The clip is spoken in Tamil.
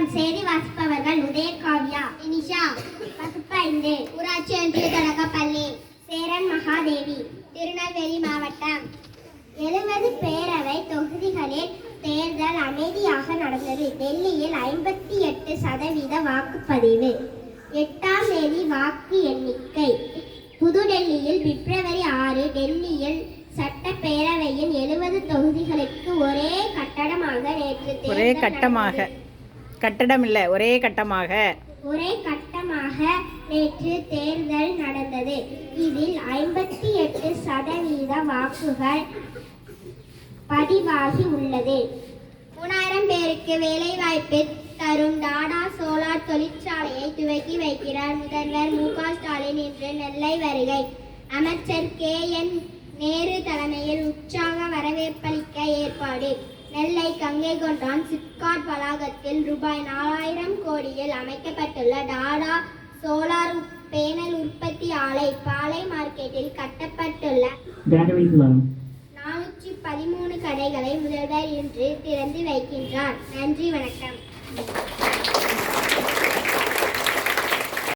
வணக்கம் செய்தி வாசிப்பவர்கள் உதயகாவ்யா இனிஷா வகுப்பைந்து ஊராட்சி ஒன்றிய தொடக்கப்பள்ளி சேரன் மகாதேவி திருநெல்வேலி மாவட்டம். எழுபது பேரவை தொகுதிகளில் தேர்தல் அமைதியாக நடந்தது. டெல்லியில் ஐம்பத்தி எட்டு சதவீத வாக்குப்பதிவு. எட்டாம் தேதி வாக்கு எண்ணிக்கை. புதுடெல்லியில் பிப்ரவரி ஆறு டெல்லியில் சட்டப்பேரவையின் எழுபது தொகுதிகளுக்கு ஒரே கட்டடமாக நேற்று ஒரே கட்டமாக. கட்டடம் இல்லை ஒரே கட்டமாக. ஒரே கட்டமாக நேற்று தேர்தல் நடந்தது. இதில் ஐம்பத்தி எட்டு சதவீத வாக்குகள் பதிவாகி உள்ளது. மூணாயிரம் பேருக்கு வேலைவாய்ப்பு தரும் டாடா சோலார் தொழிற்சாலையை துவக்கி வைக்கிறார் முதல்வர் மு க ஸ்டாலின் இன்று நெல்லை வருகை. அமைச்சர் கே என் நேரு தலைமையில் உற்சாக வரவேற்பளிக்க ஏற்பாடு. நெல்லை கங்கை கொண்டான் சிப்காட் வளாகத்தில் ரூபாய் நாலாயிரம் கோடியில் அமைக்கப்பட்டுள்ள டாடா சோலார் பேனல் உற்பத்தி ஆலை பாலை மார்க்கெட்டில் கட்டப்பட்டுள்ள. நானூற்றி பதிமூணு கடைகளை முதல்வர் இன்று திறந்து வைக்கின்றார். நன்றி வணக்கம்.